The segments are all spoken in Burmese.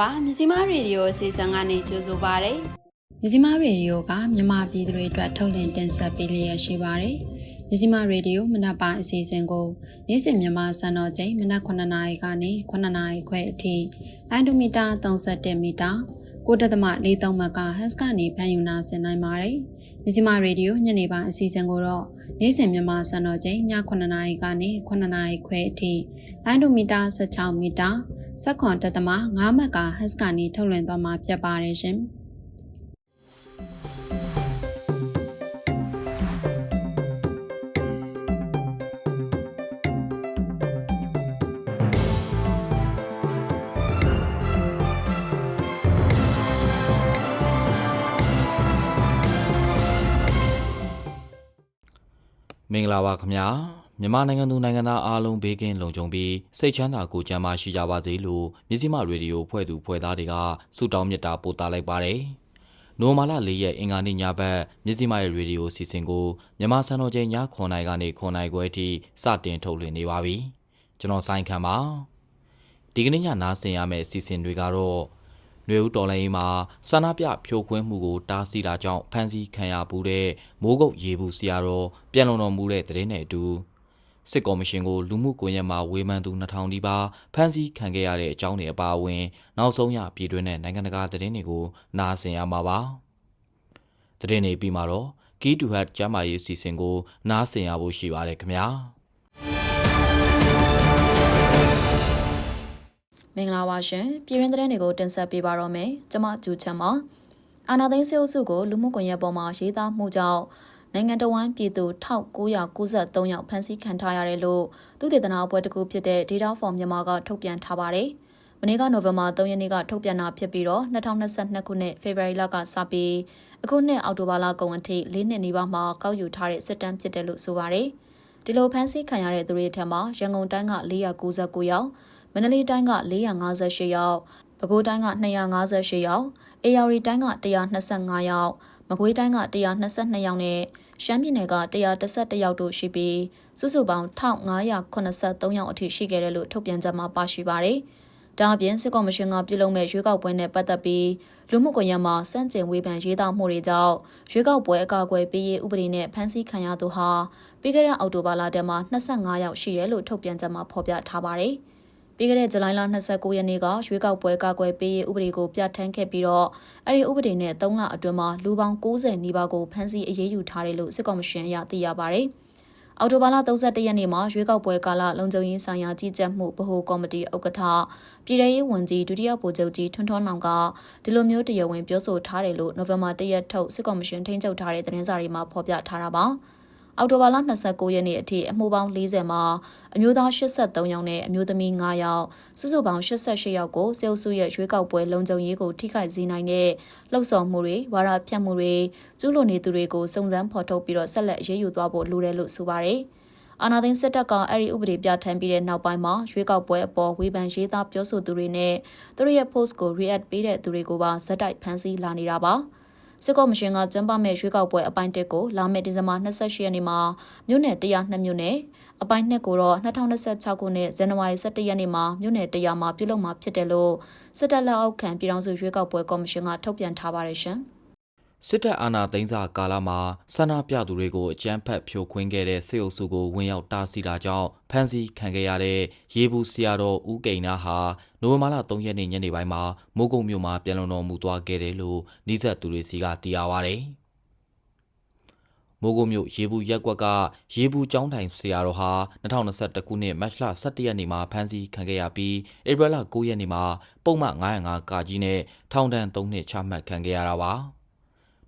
င်္ဂလာပါမြစီမရေဒီယိုအစီအစဉ်ကနေကြိုဆိုပါရစေမြစီမရေဒီယိုကမြန်မာပြည်သူတွေအတွက်ထုတ်လင်းတင်ဆက်ပေးလျက်ရှိပါတယ်မြစီမရေဒီယိုမနက်ပိုင်းအစီအစဉ်ကိုနေ့စဉ်မြန်မာစံတော်ချိန်မနက်9:00နာရီကနေ9:00နာရီခွဲအထိလိုင်းဒိုမီတာ31မီတာ 9.43မကဟက်စ်ကနေဖန်ယူနာဆင်နိုင်ပါတယ်မြစီမရေဒီယိုညနေပိုင်းအစီအစဉ်ကိုတော့နေ့စဉ်မြန်မာစံတော်ချိန်ည9:00နာရီကနေ9:00နာရီခွဲအထိလိုင်းဒိုမီတာ16မီတာစက်ခွန်တက်သမ9မက်ကဟက်စ်ကနေထုတ်လွှင့်သွားမှာဖြစ်ပါတယ်ရှင်။ မင်္ဂလာပါခင်ဗျာမြန်မာနိုင်ငံသူနိုင်ငံသားအားလုံးဘေးကင်းလုံခြုံပြီးစိတ်ချမ်းသာကိုယ်ကျန်းမာရှိကြပါစေလို့မြစည်းမရေဒီယိုဖွဲ့သူဖွဲ့သားတွေကဆုတောင်းမေတ္တာပို့သလိုက်ပါတယ်နိုမာလာ၄ရက်အင်္ဂါနေ့ညဘက်မြစည်းမရဲ့ရေဒီယိုစီစဉ်ကိုမြန်မာစံတော်ချိန်ည9:00နာရီကနေ9:00နာရီခွဲအထိစတင်ထုတ်လွှင့်နေပါပြီကျွန်တော်ဆိုင်ခံပါဒီကနေ့ညနားဆင်ရမယ့်အစီအစဉ်တွေကတော့ နွေဦးတော်လိုင်းမှာဆန္ဒပြဖြိုခွင်းမှုကိုတားဆီးတာကြောင့်ဖမ်းဆီးခံရမှုတဲ့မိုးကုတ်ရေဘူးဆရာတော်ပြန်လုံတော်မူတဲ့တရင်နဲ့အတူစစ်ကော်မရှင်ကိုလူမှုကွန်ရက်မှာဝေဖန်သူ2000နီးပါးဖမ်းဆီးခံခဲ့ရတဲ့အကြောင်းတွေအပါအဝင် နောက်ဆုံးရပြည်တွင်းနဲ့နိုင်ငံတကာသတင်းတွေကိုနားဆင်ရမှာပါသတင်းတွေပြီးမှာတော့ Key to Heart ကျမ်းမာရေးအစီအစဉ်ကိုနားဆင်ရဖို့ရှိပါတယ်ခင်ဗျာ မင်္ဂလာပါရှင်ပြည်ရင်းသတင်းတွေကိုတင်ဆက်ပေးပါတော့မယ်ကျွန်မကျူချမ်းပါအာနာသိန်းစေအုပ်စုကိုလူမှုကွန်ရက်ပေါ်မှာရေးသားမှုကြောင့်နိုင်ငံတော်ဝန်ပြည်သူ1993ယောက်ဖမ်းဆီးခံထားရတယ်လို့သူတည်တနာအဖွဲ့တစ်ခုဖြစ်တဲ့ Data for Myanmar ကထုတ်ပြန်ထားပါတယ်မနေ့ကနိုဝင်ဘာ3ရက်နေ့ကထုတ်ပြန်တာဖြစ်ပြီးတော့2022ခုနှစ်ဖေဖော်ဝါရီလကစပြီးအခုနှစ်အောက်တိုဘာလကုန်အထိ၄နှစ်နီးပါးမှကောက်ယူထားတဲ့စစ်တမ်းဖြစ်တယ်လို့ဆိုပါတယ်ဒီလိုဖမ်းဆီးခံရတဲ့သူတွေထက်မှာရန်ကုန်တိုင်းက499ယောက် မန္တလေးတိုင်းက458ယောက်ပဲခူးတိုင်းက258ယောက်အေရဝတီတိုင်းက125ယောက်မကွေးတိုင်းက122ယောက်နဲ့ရှမ်းပြည်နယ်က111ယောက်တို့ရှိပြီးစုစုပေါင်း1583ယောက်အထိရှိခဲ့တယ်လို့ထုတ်ပြန်ကြမှာပါရှိပါတယ်။ဒါအပြင်စစ်ကော်မရှင်ကပြုလုပ်မဲ့ရွေးကောက်ပွဲနဲ့ပတ်သက်ပြီးလူမှုကွန်ရက်မှာစန့်ကျင်ဝေဖန်ရေးသားမှုတွေကြောင့်ရွေးကောက်ပွဲအကာအကွယ်ပေးရေးဥပဒေနဲ့ဖမ်းဆီးခံရသူဟာပြီးခဲ့တဲ့အောက်တိုဘာလတည်းမှာ25ယောက်ရှိတယ်လို့ထုတ်ပြန်ကြမှာဖော်ပြထားပါတယ်။ ပြီးခဲ့တဲ့ဇူလိုင်လ29ရက်နေ့ကရွေးကောက်ပွဲကာကွယ်ပေးရေးဥပဒေကိုပြဋ္ဌာန်းခဲ့ပြီးတော့အဲ့ဒီဥပဒေနဲ့3လအတွင်းမှာလူပေါင်း90နီးပါးကိုဖမ်းဆီးအရေးယူထားတယ်လို့စစ်ကော်မရှင်အရသိရပါဗျ။အော်တိုဘာလ31ရက်နေ့မှာရွေးကောက်ပွဲကာလလုံခြုံရေးဆိုင်ရာကြီးကြပ်မှုဗဟိုကော်မတီဥက္ကဋ္ဌပြည်ထရေးဝန်ကြီးဒုတိယဗိုလ်ချုပ်ကြီးထွန်းထွန်းနောင်ကဒီလိုမျိုးတရားဝင်ပြောဆိုထားတယ်လို့နိုဝင်ဘာ1ရက်ထုတ်စစ်ကော်မရှင်ထိန်းချုပ်ထားတဲ့သတင်းစာတွေမှာဖော်ပြထားတာပါ။ အောက်တိုဘာလ29ရက်နေ့အထိအမှုပေါင်း40မှာအမျိုးသား83ယောက်နဲ့အမျိုးသမီး9ယောက်စုစုပေါင်း88ယောက်ကိုစေအုပ်စုရဲ့ရွေးကောက်ပွဲလုံခြုံရေးကိုထိခိုက်စေနိုင်တဲ့လှုပ်ဆောင်မှုတွေဝါဒဖြန့်မှုတွေကျူးလွန်နေသူတွေကိုစုံစမ်းဖော်ထုတ်ပြီးတော့ဆက်လက်အရေးယူသွားဖို့လိုတယ်လို့ဆိုပါတယ်။အာနာသိန်းစစ်တပ်ကအဲ့ဒီဥပဒေပြဋ္ဌာန်းပြီးတဲ့နောက်ပိုင်းမှာရွေးကောက်ပွဲအပေါ်ဝေဖန်ရေးသားပြောဆိုသူတွေနဲ့သူတို့ရဲ့ post ကို react ပေးတဲ့သူတွေကိုပါဇက်တိုက်ဖမ်းဆီးလာနေတာပါ။ စစ်ကော်မရှင်ကကျင်းပမဲ့ရွေးကောက်ပွဲအပိုင်း1ကိုလာမယ့်ဒီဇင်ဘာ28ရက်နေ့မှာမြို့နယ်102မြို့နယ်အပိုင်း2ကိုတော့2026ခုနှစ်ဇန်နဝါရီ17ရက်နေ့မှာမြို့နယ်100မှာပြုလုပ်မှာဖြစ်တယ်လို့စစ်တပ်လက်အောက်ခံပြည်ထောင်စုရွေးကောက်ပွဲကော်မရှင်ကထုတ်ပြန်ထားပါတယ်ရှင်။ စစ်တပ်အာဏာသိမ်းစာကာလမှာဆန္ဒပြသူတွေကိုအကြမ်းဖက်ဖြိုခွင်းခဲ့တဲ့စစ်အုပ်စုကိုဝင်ရောက်တားဆီးတာကြောင့်ဖမ်းဆီးခံခဲ့ရတဲ့ရေဘူးဆရာတော်ဦးကိန်းနာဟာနိုဝင်ဘာလ3ရက်နေ့ညနေပိုင်းမှာမိုးကုတ်မြို့မှာပြန်လုံတော်မူသွားခဲ့တယ်လို့နှိစက်သူတွေစီကသိရပါဗျ။မိုးကုတ်မြို့ရေဘူးရက်ကွက်ကရေဘူးကျောင်းတိုင်ဆရာတော်ဟာ2021ခုနှစ်မတ်လ17ရက်နေ့မှာဖမ်းဆီးခံခဲ့ရပြီးဧပြီလ9ရက်နေ့မှာပုံမှန်905ကာကြီးနဲ့ထောင်ဒဏ်3နှစ်ချမှတ်ခံခဲ့ရတာပါ။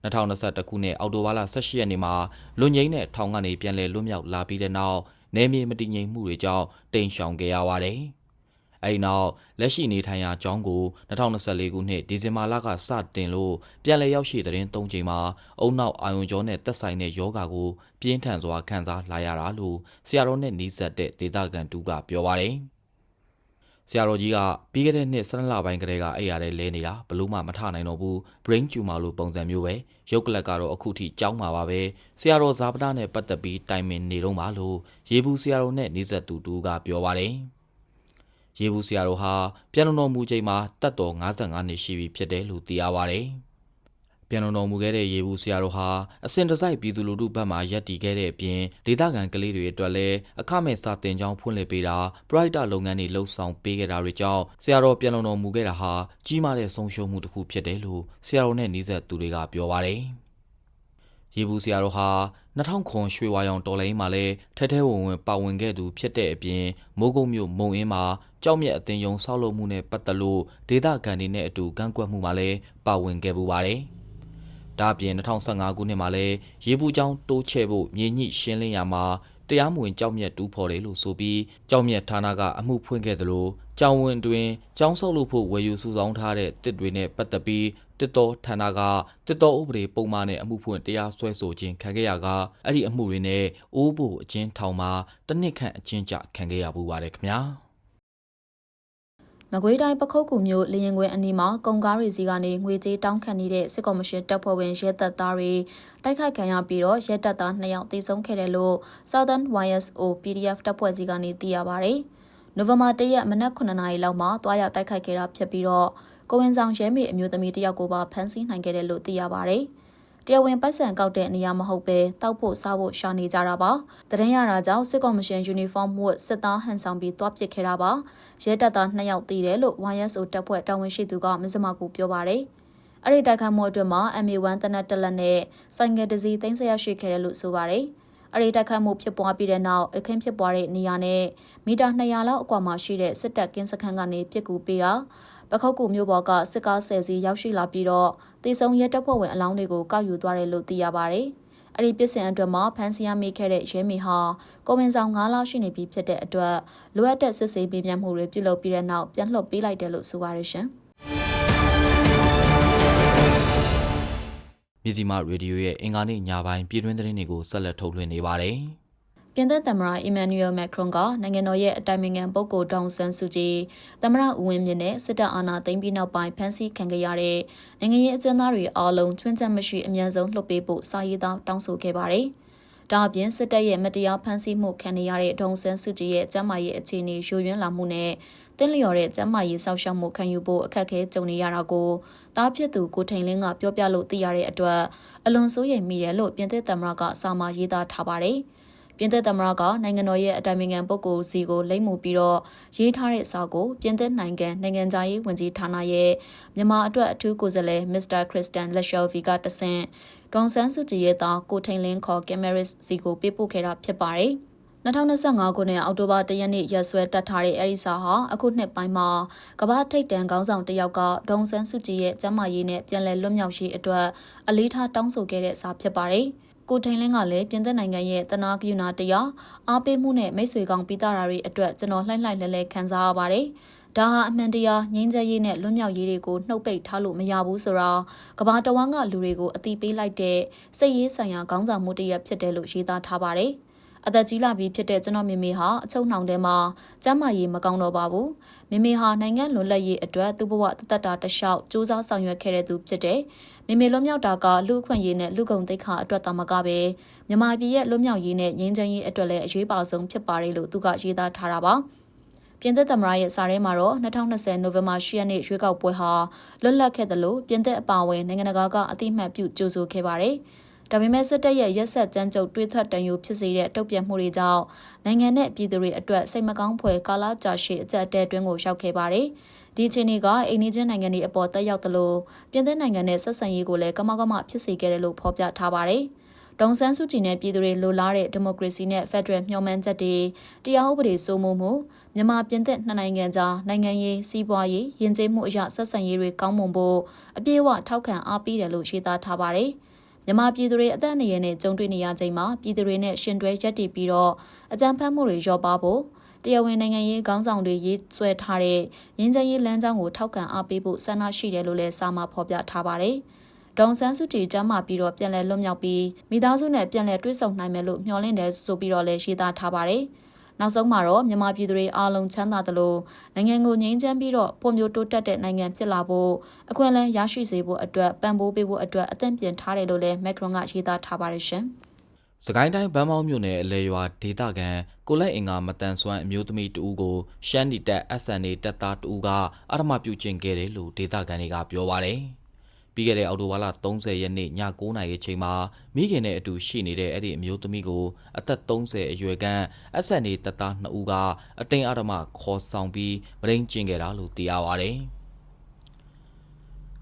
2021ခုနှစ်အောက်တိုဘာလ18ရက်နေ့မှာလွန်ငိမ့်တဲ့ထောင်ကနေပြန်လည်လွတ်မြောက်လာပြီးတဲ့နောက်နယ်မြေမတည်ငြိမ်မှုတွေကြောင့်တိမ်ရှောင်ခဲ့ရပါတယ်။အဲဒီနောက်လက်ရှိနေထိုင်ရာကျောင်းကို2024ခုနှစ်ဒီဇင်ဘာလကစတင်လို့ပြန်လည်ရောက်ရှိတဲ့ရင်၃ချိန်မှာအုံနောက်အာယုံကျောနဲ့တက်ဆိုင်တဲ့ယောဂါကိုပြင်းထန်စွာခံစားလာရတာလို့ဆရာတော်နဲ့နှီးဆက်တဲ့ဒေသခံတူကပြောပါတယ်။ ဆရာတော်ကြီးကပြီးခဲ့တဲ့နှစ်12လပိုင်းကတည်းကအဲ့ရတဲ့လဲနေတာဘလို့မှမထနိုင်တော့ဘူး brain tumor လို့ပုံစံမျိုးပဲရုပ်ကလပ်ကတော့အခုထိကြောင်းမှာပါပဲဆရာတော်ဇာပနာနဲ့ပတ်သက်ပြီးတိုင်ပင်နေတော့ပါလို့ရေဘူးဆရာတော်နဲ့နေဆက်သူတူကပြောပါတယ်ရေဘူးဆရာတော်ဟာပြန်လုံတော်မူချိန်မှာတက်တော်55နှစ်ရှိပြီဖြစ်တယ်လို့သိရပါတယ်။ ပြန်လုံတော်မူခဲ့တဲ့ရေဘူးဆရာတော်ဟာအစဉ်တစိုက်ပြည်သူလူထုဘက်မှရပ်တည်ခဲ့တဲ့အပြင်ဒေသခံကလေးတွေအတွက်လည်းအခမဲ့စာသင်ကျောင်းဖွင့်လှစ်ပေးတာပရိုက်တာလုပ်ငန်းတွေလှုပ်ဆောင်ပေးခဲ့တာတွေကြောင့်ဆရာတော်ပြန်လုံတော်မူခဲ့တာဟာကြီးမားတဲ့ဆုံးရှုံးမှုတစ်ခုဖြစ်တယ်လို့ဆရာတော်နဲ့နှီးဆက်သူတွေကပြောပါတယ်။ရေဘူးဆရာတော်ဟာ2000ခွန်ရွှေဝါရောင်တော်လိုင်းမှာလည်းထဲထဲဝင်ဝင်ပါဝင်ခဲ့သူဖြစ်တဲ့အပြင်မိုးကုတ်မြို့မုံအင်းမှာကြောက်မြက်အသင်းယုံဆောက်လုပ်မှုနဲ့ပတ်သက်လို့ဒေသခံတွေနဲ့အတူကန့်ကွက်မှုမှာလည်းပါဝင်ခဲ့ပူပါတယ်။ ဒါ့အပြင်2015ခုနှစ်မှာလည်းရေဘူးကျောင်းတိုးချဲ့ဖို့မြေညှိရှင်းလင်းရာမှာတရားမဝင်ကြောက်မြက်တူးဖော်တယ်လို့ဆိုပြီးကြောက်မြက်ဌာနကအမှုဖွင့်ခဲ့သလိုကျောင်းဝင်တွင်ကျောင်းဆောက်လုပ်ဖို့ဝယ်ယူစုဆောင်းထားတဲ့တစ်တွေနဲ့ပတ်သက်ပြီးတစ်တော်ဌာနကတစ်တော်ဥပဒေပုံမှန်နဲ့အမှုဖွင့်တရားစွဲဆိုခြင်းခံခဲ့ရကအဲ့ဒီအမှုတွေနဲ့အိုးဖို့အချင်းထောင်မှာတစ်နှစ်ခန့်အချင်းကြခံခဲ့ရပူပါတယ်ခင်ဗျာ မကွေးတိုင်းပခုတ်ကူမြို့လေရင်ခွင်အနီးမှာကုန်ကားတွေစီကနေငွေကြေးတောင်းခံနေတဲ့စစ်ကော်မရှင်တပ်ဖွဲ့ဝင်ရဲတပ်သားတွေတိုက်ခိုက်ခံရပြီးတော့ရဲတပ်သား2ယောက်သေဆုံးခဲ့တယ်လို့ Southern YSO PDF တပ်ဖွဲ့စီကနေသိရပါဗျ။နိုဝင်ဘာ၁ရက်မနက်9နာရီလောက်မှာတွားရောက်တိုက်ခိုက်ခဲ့တာဖြစ်ပြီးတော့ကိုဝင်ဆောင်ရဲမေအမျိုးသမီးတယောက်ကိုပါဖမ်းဆီးနိုင်ခဲ့တယ်လို့သိရပါဗျ။ တရားဝင်ပတ်စံကောက်တဲ့နေရာမဟုတ်ပဲတောက်ဖို့စားဖို့ရှာနေကြတာပါတရင်ရတာကြောင့်စစ်ကော်မရှင်ယူနီဖောင်းဝတ်စစ်သားဟန်ဆောင်ပြီးတွားပစ်ခဲ့တာပါရဲတပ်သား2ယောက်တည်တယ်လို့ YSO တပ်ဖွဲ့တာဝန်ရှိသူကမစမကူပြောပါတယ်အဲ့ဒီတိုက်ခိုက်မှုအတွက်မှာ MA1 တနက်တလက်နဲ့ဆိုင်ကယ်တစီသိမ်းဆရရှိခဲ့တယ်လို့ဆိုပါတယ်အဲ့ဒီတိုက်ခိုက်မှုဖြစ်ပွားပြီးတဲ့နောက်အခင်းဖြစ်ပွားတဲ့နေရာနဲ့မီတာ200လောက်အကွာမှာရှိတဲ့စစ်တပ်ကင်းစခန်းကနေပြစ်ကူပေးတာ ပခုတ်ကူမြို့ပေါ်ကစစ်ကားဆယ်စီရောက်ရှိလာပြီးတော့တေဆုံရဲတပ်ဖွဲ့ဝင်အလောင်းတွေကိုကောက်ယူသွားတယ်လို့သိရပါတယ်။အဲ့ဒီပြစ်စင်အတွက်မှာဖမ်းဆီးရမိခဲ့တဲ့ရဲမေဟာကိုဝင်ဆောင်9လရှိနေပြီဖြစ်တဲ့အတွက်လိုအပ်တဲ့စစ်ဆေးပေးပြန်မှုတွေပြုလုပ်ပြီးတဲ့နောက်ပြန်လှုပ်ပေးလိုက်တယ်လို့ဆိုပါရရှင်။မြစီမရေဒီယိုရဲ့အင်္ဂါနေ့ညပိုင်းပြည်တွင်းသတင်းတွေကိုဆက်လက်ထုတ်လွှင့်နေပါတယ်။ ပြင်သစ်သမ္မတအီမန်နျူယယ်မက်ခရွန်ကနိုင်ငံတော်ရဲ့အတိုင်ပင်ခံပုဂ္ဂိုလ်ဒေါန်ဆန်စုကြည်သမ္မတဦးဝင်းမြင့်နဲ့စစ်တပ်အာဏာသိမ်းပြီးနောက်ပိုင်းဖမ်းဆီးခံခဲ့ရတဲ့နိုင်ငံရေးအကျဉ်းသားတွေအားလုံးချွင်းချက်မရှိအမြန်ဆုံးလွှတ်ပေးဖို့စာရေးသားတောင်းဆိုခဲ့ပါတယ်။ဒါအပြင်စစ်တပ်ရဲ့မတရားဖမ်းဆီးမှုခံနေရတဲ့ဒေါန်ဆန်စုကြည်ရဲ့ကျန်းမာရေးအခြေအနေယိုယွင်းလာမှုနဲ့တင်းလျော်တဲ့ကျန်းမာရေးစောင့်ရှောက်မှုခံယူဖို့အခက်အခဲကြုံနေရတာကိုတားဖြစ်သူကိုထိန်လင်းကပြောပြလို့သိရတဲ့အတွက်အလွန်စိုးရိမ်မိတယ်လို့ပြင်သစ်သမ္မတကစာမရေးသားထားပါတယ်။ ပြင်သစ်သမ္မတကနိုင်ငံတော်ရဲ့အတိုင်ပင်ခံပုဂ္ဂိုလ်စီကိုလိမ့်မှုပြီးတော့ရေးထားတဲ့စာကိုပြင်သစ်နိုင်ငံနိုင်ငံသားရေးဝန်ကြီးဌာနရဲ့မြန်မာအတွက်အထူးကိုယ်စားလှယ်မစ္စတာခရစ်စတန်လက်ရှယ်ဗီကတဆင့်ဒေါန်ဆန်းစုကြည်ရဲ့သားကိုထိန်လင်းခေါ်ကင်မရစ်စီကိုပေးပို့ခဲ့တာဖြစ်ပါတယ်။2025ခုနှစ်အောက်တိုဘာ၁ရက်နေ့ရက်စွဲတက်ထားတဲ့အဲဒီစာဟာအခုနှစ်ပိုင်းမှာကမ္ဘာထိပ်တန်းခေါင်းဆောင်တစ်ယောက်ကဒေါန်ဆန်းစုကြည်ရဲ့ကျန်းမာရေးနဲ့ပြည်လည်လွတ်မြောက်ရေးအတွက်အလေးထားတောင်းဆိုခဲ့တဲ့စာဖြစ်ပါတယ်။ ကိုထိန်လင်းကလည်းပြင်သစ်နိုင်ငံရဲ့တနာကယူနာတရားအားပေးမှုနဲ့မိတ်ဆွေကောင်းပြီးသားတွေအတွက်ကျွန်တော်လှိုက်လှိုက်လဲလဲခံစားရပါတယ်။ဒါဟာအမှန်တရားငြိမ်းချမ်းရေးနဲ့လွတ်မြောက်ရေးတွေကိုနှုတ်ပိတ်ထားလို့မရဘူးဆိုတော့ကဘာတဝမ်းကလူတွေကိုအတိပေးလိုက်တဲ့စိတ်ရေးဆိုင်ရာခေါင်းဆောင်မှုတစ်ရပ်ဖြစ်တယ်လို့ရေးသားထားပါတယ်။အသက်ကြီးလာပြီဖြစ်တဲ့ကျွန်တော်မေမေဟာအချုံနှောင်ထဲမှာကျမ်းမာရေးမကောင်းတော့ပါဘူးမေမေဟာနိုင်ငံလွတ်လပ်ရေးအတွက်သူ့ဘဝတသက်တာတလျှောက်စူးစမ်းဆောင်ရွက်ခဲ့တဲ့သူဖြစ်တယ် မေမေလွတ်မြောက်တာကလူအခွင့်အရေးနဲ့လူကုန်သိက္ခာအတွက်သာမကပဲမြန်မာပြည်ရဲ့လွတ်မြောက်ရေးနဲ့ငြိမ်းချမ်းရေးအတွက်လည်းအရေးပါဆုံးဖြစ်ပါတယ်လို့သူကရေးသားထားတာပါပြင်သစ်သမ္မတရဲ့စာထဲမှာတော့2020နိုဝင်ဘာ10ရက်နေ့ရွေးကောက်ပွဲဟာလွတ်လပ်ခဲ့တယ်လို့ပြင်သစ်အပါအဝင်နိုင်ငံတကာကအတိအမှတ်ပြုကြိုဆိုခဲ့ပါတယ်။ဒါပေမဲ့စစ်တပ်ရဲ့ရက်ဆက်ကြမ်းကြုတ်တွေးထွက်တန်ယိုဖြစ်စေတဲ့တုံ့ပြန်မှုတွေကြောင့်နိုင်ငံနဲ့ပြည်သူတွေအတွက်စိတ်မကောင်းဖွယ်ကာလကြာရှည်အကြက်တဲတွင်းကိုရောက်ခဲ့ပါတယ်။ ဒီအခြေအနေကအိန္ဒိချင်းနိုင်ငံတွေအပေါ်တက်ရောက်သလိုပြင်သစ်နိုင်ငံနဲ့ဆက်ဆံရေးကိုလည်းကမကမဖြစ်စေခဲ့တယ်လို့ဖော်ပြထားပါတယ်။ဒေါန်ဆန်းစုကြည်နဲ့ပြည်သူတွေလိုလားတဲ့ဒီမိုကရေစီနဲ့ဖက်ဒရယ်မျှော်မှန်းချက်တွေတရားဥပဒေစိုးမိုးမှုမြန်မာပြည်သက်နှစ်နိုင်ငံကြားနိုင်ငံရေးစီးပွားရေးယဉ်ကျေးမှုအရာဆက်ဆံရေးတွေကောင်းမွန်ဖို့အပြည့်အဝထောက်ခံအားပေးတယ်လို့ရှင်းသားထားပါတယ်။မြန်မာပြည်သူတွေအသက်အန္တရာယ်နဲ့ကြုံတွေ့နေရချိန်မှာပြည်သူတွေနဲ့ရှင်တွဲရက်တည်ပြီးတော့အကြမ်းဖက်မှုတွေလျော့ပါဖို့ တရားဝင်နိုင်ငံရေးခေါင်းဆောင်တွေရေးဆွဲထားတဲ့ရင်းချမ်းရေးလမ်းကြောင်းကိုထောက်ခံအားပေးဖို့ဆန္ဒရှိတယ်လို့လည်းစာမှာဖော်ပြထားပါတယ်။ဒေါန်ဆန်းစုကြည်ကျမ်းမာပြီးတော့ပြန်လည်လွတ်မြောက်ပြီးမိသားစုနဲ့ပြန်လည်တွေ့ဆုံနိုင်မယ်လို့မျှော်လင့်တယ်ဆိုပြီးတော့လည်းရှင်းသားထားပါတယ်။နောက်ဆုံးမှာတော့မြန်မာပြည်သူတွေအားလုံးချမ်းသာသလိုနိုင်ငံကိုငြိမ်းချမ်းပြီးတော့ပုံမျိုးတိုးတက်တဲ့နိုင်ငံဖြစ်လာဖို့အခွင့်အလမ်းရရှိစေဖို့အတွက်ပံ့ပိုးပေးဖို့အတွက်အသင့်ပြင်ထားတယ်လို့လည်းမက်ခရွန်ကရေးသားထားပါတယ်ရှင်။ စကိုင်းတိုင်းဗန်းမောက်မြို့နယ်အလဲရွာဒေသခံကိုလက်အင်္ဂါမတန်ဆွမ်းအမျိုးသမီးတဦးကိုရှမ်းနီတက် SNA တပ်သားတဦးကအထမပြုကျင့်ခဲ့တယ်လို့ဒေသခံတွေကပြောပါတယ်။ပြီးခဲ့တဲ့အောက်တိုဘာလ30ရက်နေ့ည9:00နာရီအချိန်မှာမိခင်နဲ့အတူရှိနေတဲ့အဲ့ဒီအမျိုးသမီးကိုအသက်30အရွယ်ခန့် SNA တပ်သား2ဦးကအတင်းအဓမ္မခေါ်ဆောင်ပြီးမရင်းကျင့်ခဲ့တာလို့သိရပါတယ်။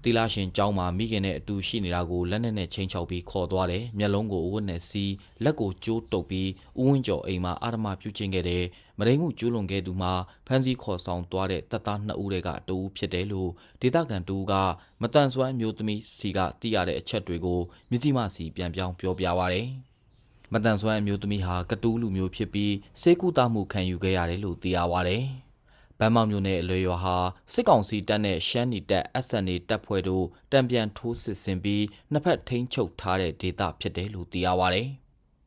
တီလာရှင်ကျောင်းမှာမိခင်နဲ့အတူရှိနေတာကိုလက်နဲ့နဲ့ချင်းချောက်ပြီးခေါ်သွားတယ်မျက်လုံးကိုအဝတ်နဲ့စီးလက်ကိုကျိုးတုပ်ပြီးဥဝင်းကျော်အိမ်မှာအာရမပြုတ်ချင်းခဲ့တယ်မရိန်မှုကျူးလွန်ခဲ့သူမှာဖမ်းဆီးခေါ်ဆောင်သွားတဲ့တပ်သား2ဦးတွေကတူဦးဖြစ်တယ်လို့ဒေသခံတူကမတန်ဆွမ်းမျိုးသမီးစီကသိရတဲ့အချက်တွေကိုမြစည်းမစီပြန်ပြောင်းပြောပြပါရတယ်မတန်ဆွမ်းအမျိုးသမီးဟာကတူးလူမျိုးဖြစ်ပြီးစေကူတာမှုခံယူခဲ့ရတယ်လို့သိရပါတယ်။ ဗန်းမောက်မြို့နယ်အလွေရွာဟာစစ်ကောင်စီတပ်နဲ့ရှမ်းနီတပ် SNA တပ်ဖွဲ့တို့တံပြန်ထိုးစစ်ဆင်ပြီးနှစ်ဖက်ထိန်းချုပ်ထားတဲ့ဒေသဖြစ်တယ်လို့သိရပါဗျ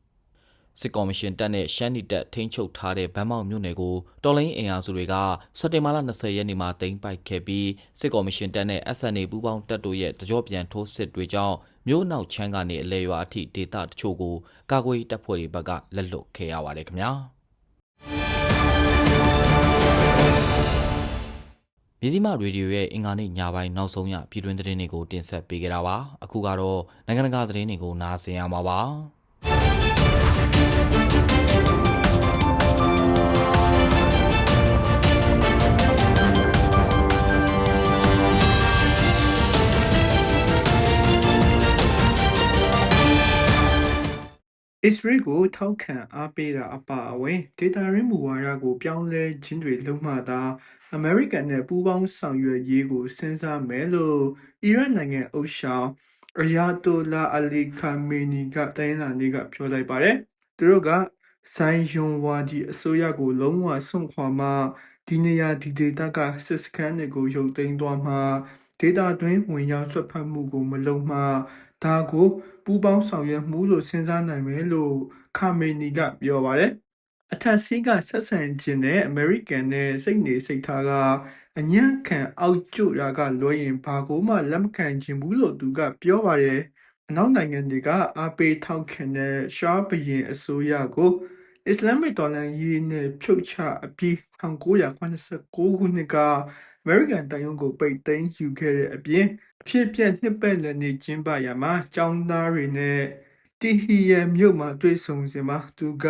။စစ်ကော်မရှင်တပ်နဲ့ရှမ်းနီတပ်ထိန်းချုပ်ထားတဲ့ဗန်းမောက်မြို့နယ်ကိုတော်လိုင်းအင်အားစုတွေကစက်တင်ဘာလ20ရက်နေ့မှာတင်ပိုက်ခဲ့ပြီးစစ်ကော်မရှင်တပ်နဲ့ SNA ပူးပေါင်းတပ်တို့ရဲ့တကြောပြန်ထိုးစစ်တွေကြောင့်မြို့နောက်ချမ်းကနေအလဲရွာအထိဒေသတချို့ကိုကာကွယ်တပ်ဖွဲ့တွေဘက်ကလက်လွတ်ခဲ့ရပါတယ်ခင်ဗျာ။ မြစည်းမရေဒီယိုရဲ့အင်္ဂါနေ့ညပိုင်းနောက်ဆုံးရပြည်တွင်းသတင်းတွေကိုတင်ဆက်ပေးကြတာပါအခုကတော့နိုင်ငံတကာသတင်းတွေကိုနားဆင်ရမှာပါ။ Israel ကိုထောက်ခံအားပေးတာအပါအဝင်ဒေတာရင်းမူဝါဒကိုပြောင်းလဲခြင်းတွေလုံးမှသာ American နဲ့ပူးပေါင်းဆောင်ရွက်ရေးကိုစဉ်းစားမယ်လို့အီရတ်နိုင်ငံအုပ်ဆောင်အယာတိုလာအလီခါမေနီကတိုင်းလာနေကပြောလိုက်ပါတယ်။သူတို့ကဆိုင်ယွန်ဝါဒီအစိုးရကိုလုံးဝဆွန့်ခွာမှဒီနေရာဒီဒေတာကစစ်စခန်းတွေကိုရုပ်သိမ်းသွားမှဒေတာတွင်းဝင်ရောက်ဆွတ်ဖက်မှုကိုမလုပ်မှဒါကိုပူးပေါင်းဆောင်ရွက်မှုလို့စဉ်းစားနိုင်မယ်လို့ခါမေနီကပြောပါတယ် အထက်စီးကဆက်ဆံခြင်းနဲ့အမေရိကန်နဲ့စိတ်နေစိတ်ထားကအညံ့ခံအောက်ကျတာကလွှဲရင်ဘာကိုမှလက်မခံခြင်းဘူးလို့သူကပြောပါတယ်အနောက်နိုင်ငံတွေကအားပေးထောက်ခံတဲ့ရှားဘရင်အစိုးရကိုအစ္စလာမစ်တော်လှန်ရေးနဲ့ဖြုတ်ချအပြီး1989ခုနှစ်ကအမေရိကန်တန်ယုံကိုပိတ်သိမ်းယူခဲ့တဲ့အပြင်အဖြစ်ပြက်နှစ်ပတ်လည်နေ့ကျင်းပရာမှာကျောင်းသားတွေနဲ့တီဟီယမ်မြို့မှာတွေ့ဆုံစဉ်မှာသူက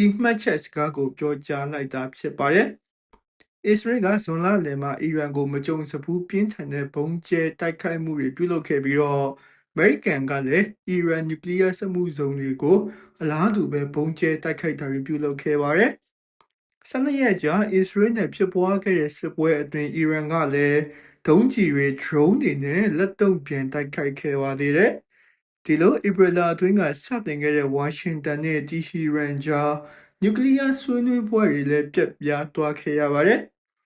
အီမှတ်ချက်စကားကိုပြောကြားလိုက်တာဖြစ်ပါတယ်။အစ္စရေးကဇွန်လလယ်မှာအီရန်ကိုမကြုံစဘူးပြင်းထန်တဲ့ဘုံကျဲတိုက်ခိုက်မှုတွေပြုလုပ်ခဲ့ပြီးတော့အမေရိကန်ကလည်းအီရန်နျူကလ িয়ার စမှုဇုံတွေကိုအလားတူပဲဘုံကျဲတိုက်ခိုက်တာတွေပြုလုပ်ခဲ့ပါတယ်။ဆန္ဒရဲ့ကြာအစ္စရေးနဲ့ဖြစ်ပွားခဲ့တဲ့စစ်ပွဲအတွင်းအီရန်ကလည်းဒုံးကျည်တွေ drone တွေနဲ့လက်တုံ့ပြန်တိုက်ခိုက်ခဲ့ပါသေးတယ်။ ဒီလိုဧပြီလအတွင်းကစတင်ခဲ့တဲ့ဝါရှင်တန်နဲ့တီဟီရန်ကြားနျူကလ িয়ার ဆွေးနွေးပွဲတွေလည်းပြတ်ပြားသွားခဲ့ရပါတယ်